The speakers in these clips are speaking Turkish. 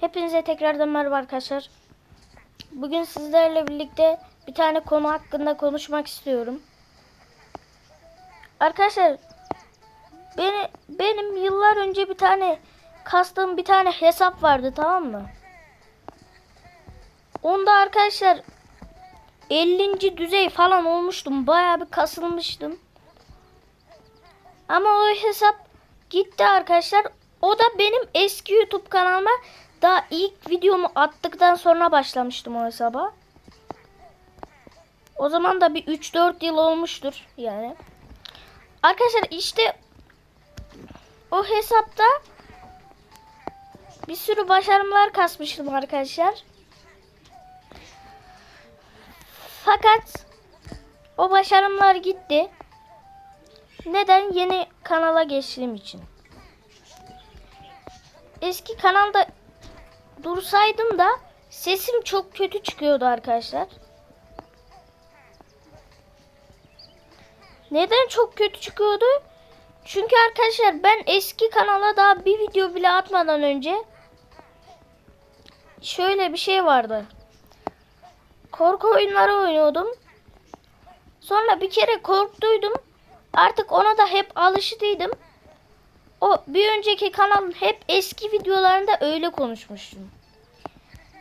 Hepinize tekrardan merhaba arkadaşlar. Bugün sizlerle birlikte bir tane konu hakkında konuşmak istiyorum. Arkadaşlar beni, benim yıllar önce bir tane kastığım bir tane hesap vardı tamam mı? Onda arkadaşlar 50. düzey falan olmuştum. Bayağı bir kasılmıştım. Ama o hesap gitti arkadaşlar. O da benim eski YouTube kanalıma daha ilk videomu attıktan sonra başlamıştım o hesaba. O zaman da bir 3-4 yıl olmuştur yani. Arkadaşlar işte o hesapta bir sürü başarımlar kasmıştım arkadaşlar. Fakat o başarımlar gitti. Neden? Yeni kanala geçtiğim için. Eski kanalda dursaydım da sesim çok kötü çıkıyordu arkadaşlar. Neden çok kötü çıkıyordu? Çünkü arkadaşlar ben eski kanala daha bir video bile atmadan önce şöyle bir şey vardı. Korku oyunları oynuyordum. Sonra bir kere korktuydum. Artık ona da hep alıştıydım. O bir önceki kanalın hep eski videolarında öyle konuşmuştum.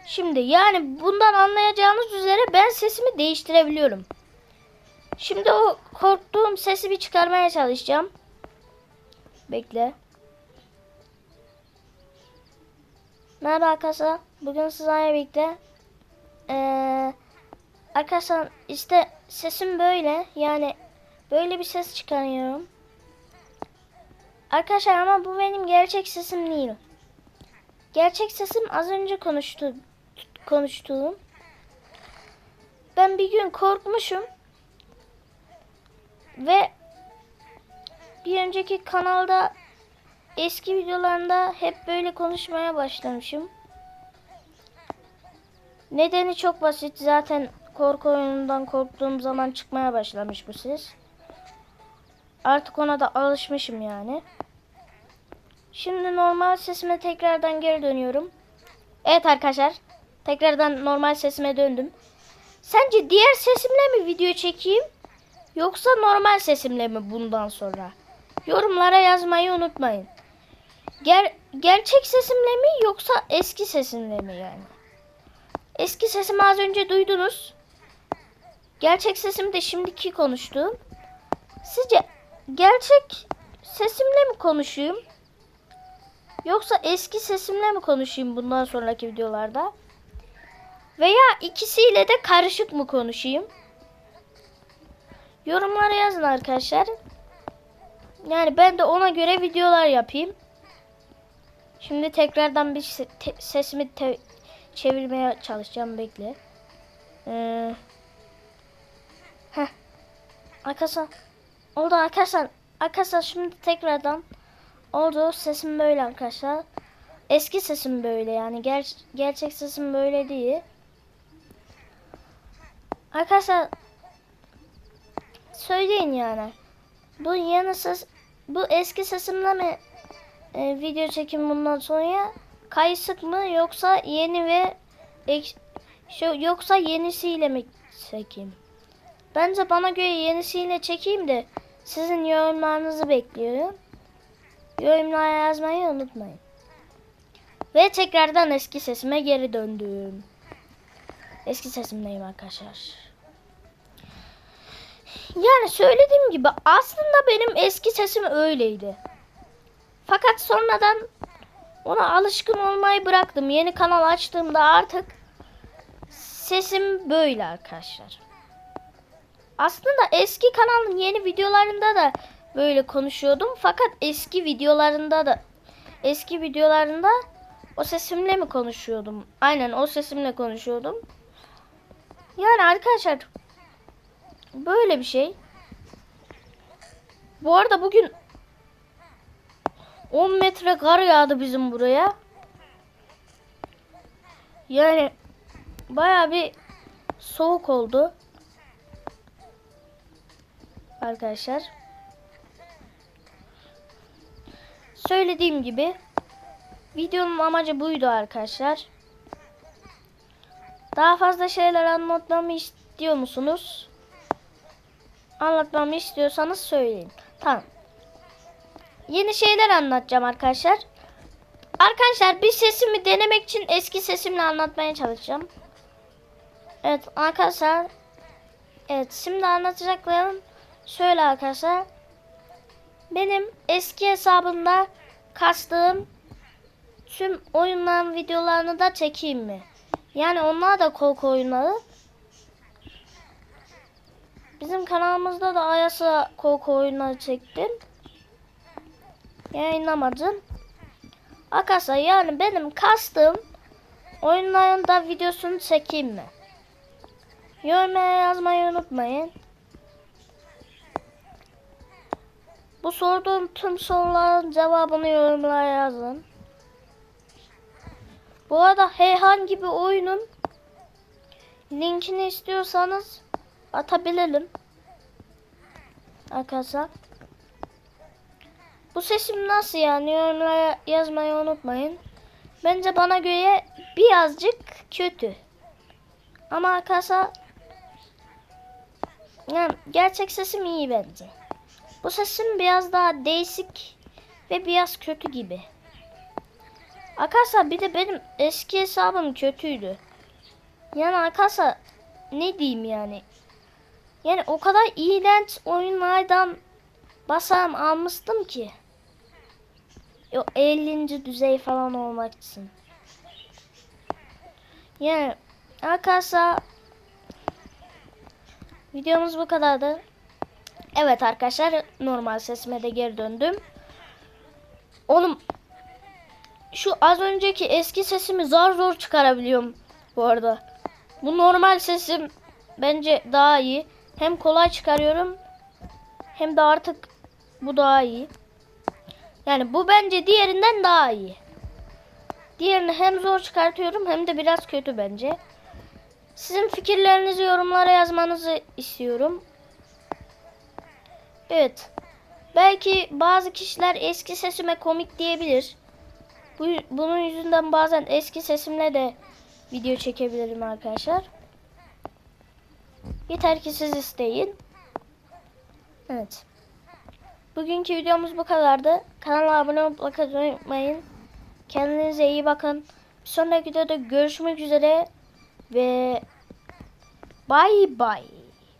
Şimdi yani bundan anlayacağınız üzere ben sesimi değiştirebiliyorum. Şimdi o korktuğum sesi bir çıkarmaya çalışacağım. Bekle. Merhaba arkadaşlar. Bugün sizlerle birlikte ee, arkadaşlar işte sesim böyle yani böyle bir ses çıkarıyorum. Arkadaşlar ama bu benim gerçek sesim değil. Gerçek sesim az önce konuştu konuştuğum. Ben bir gün korkmuşum. Ve bir önceki kanalda eski videolarında hep böyle konuşmaya başlamışım. Nedeni çok basit. Zaten korku oyunundan korktuğum zaman çıkmaya başlamış bu ses. Artık ona da alışmışım yani. Şimdi normal sesime tekrardan geri dönüyorum. Evet arkadaşlar. Tekrardan normal sesime döndüm. Sence diğer sesimle mi video çekeyim? Yoksa normal sesimle mi bundan sonra? Yorumlara yazmayı unutmayın. Ger gerçek sesimle mi yoksa eski sesimle mi yani? Eski sesimi az önce duydunuz. Gerçek sesim de şimdiki konuştuğum. Sizce gerçek sesimle mi konuşayım? Yoksa eski sesimle mi konuşayım bundan sonraki videolarda? Veya ikisiyle de karışık mı konuşayım? Yorumlara yazın arkadaşlar. Yani ben de ona göre videolar yapayım. Şimdi tekrardan bir sesimi çevirmeye çalışacağım. Bekle. Ee, heh. Arkadaşlar. Oldu arkadaşlar. Arkadaşlar şimdi tekrardan oldu. Sesim böyle arkadaşlar. Eski sesim böyle yani. Ger- gerçek sesim böyle değil. Arkadaşlar söyleyin yani. Bu yeni ses bu eski sesimle mi e, video çekim bundan sonra kayısık mı yoksa yeni ve ek, şu yoksa yenisiyle mi çekeyim? Bence bana göre yenisiyle çekeyim de sizin yorumlarınızı bekliyorum. Yorumlara yazmayı unutmayın. Ve tekrardan eski sesime geri döndüm. Eski sesimdeyim arkadaşlar. Yani söylediğim gibi aslında benim eski sesim öyleydi. Fakat sonradan ona alışkın olmayı bıraktım. Yeni kanal açtığımda artık sesim böyle arkadaşlar. Aslında eski kanalın yeni videolarında da böyle konuşuyordum. Fakat eski videolarında da eski videolarında o sesimle mi konuşuyordum? Aynen o sesimle konuşuyordum. Yani arkadaşlar böyle bir şey. Bu arada bugün 10 metre kar yağdı bizim buraya. Yani baya bir soğuk oldu. Arkadaşlar. Söylediğim gibi videonun amacı buydu arkadaşlar. Daha fazla şeyler anlatmamı istiyor musunuz? Anlatmamı istiyorsanız söyleyin. Tamam. Yeni şeyler anlatacağım arkadaşlar. Arkadaşlar bir sesimi denemek için eski sesimle anlatmaya çalışacağım. Evet arkadaşlar. Evet şimdi anlatacaklarım şöyle arkadaşlar. Benim eski hesabımda kastığım tüm oyunların videolarını da çekeyim mi? Yani onlar da korku oyunları. Bizim kanalımızda da Ayasa korku oyunları çektim. Yayınlamadım. Arkadaşlar yani benim kastığım oyunların da videosunu çekeyim mi? Yorumlara yazmayı unutmayın. Bu sorduğum tüm soruların cevabını yorumlara yazın. Bu arada herhangi bir oyunun linkini istiyorsanız atabilirim. Arkadaşlar. Bu sesim nasıl yani yorumlara yazmayı unutmayın. Bence bana göre birazcık kötü. Ama arkadaşlar yani gerçek sesim iyi bence. Bu sesim biraz daha değişik ve biraz kötü gibi. Arkadaşlar bir de benim eski hesabım kötüydü. Yani arkadaşlar ne diyeyim yani. Yani o kadar iğrenç oyunlardan basarım almıştım ki. O 50. düzey falan olmak için. Yani arkadaşlar videomuz bu kadardı. Evet arkadaşlar normal sesime de geri döndüm. Oğlum şu az önceki eski sesimi zar zor çıkarabiliyorum bu arada. Bu normal sesim bence daha iyi. Hem kolay çıkarıyorum hem de artık bu daha iyi. Yani bu bence diğerinden daha iyi. Diğerini hem zor çıkartıyorum hem de biraz kötü bence. Sizin fikirlerinizi yorumlara yazmanızı istiyorum. Evet. Belki bazı kişiler eski sesime komik diyebilir. Bu, bunun yüzünden bazen eski sesimle de video çekebilirim arkadaşlar. Yeter ki siz isteyin. Evet. Bugünkü videomuz bu kadardı. Kanala abone olmayı unutmayın. Kendinize iyi bakın. Bir sonraki videoda görüşmek üzere. Ve bay bay.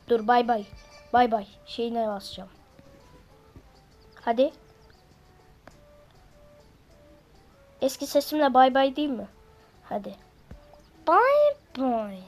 Dur bay bay. Bay bay. Şeyine basacağım. Hadi. Eski sesimle bay bay değil mi? Hadi. Bay bay.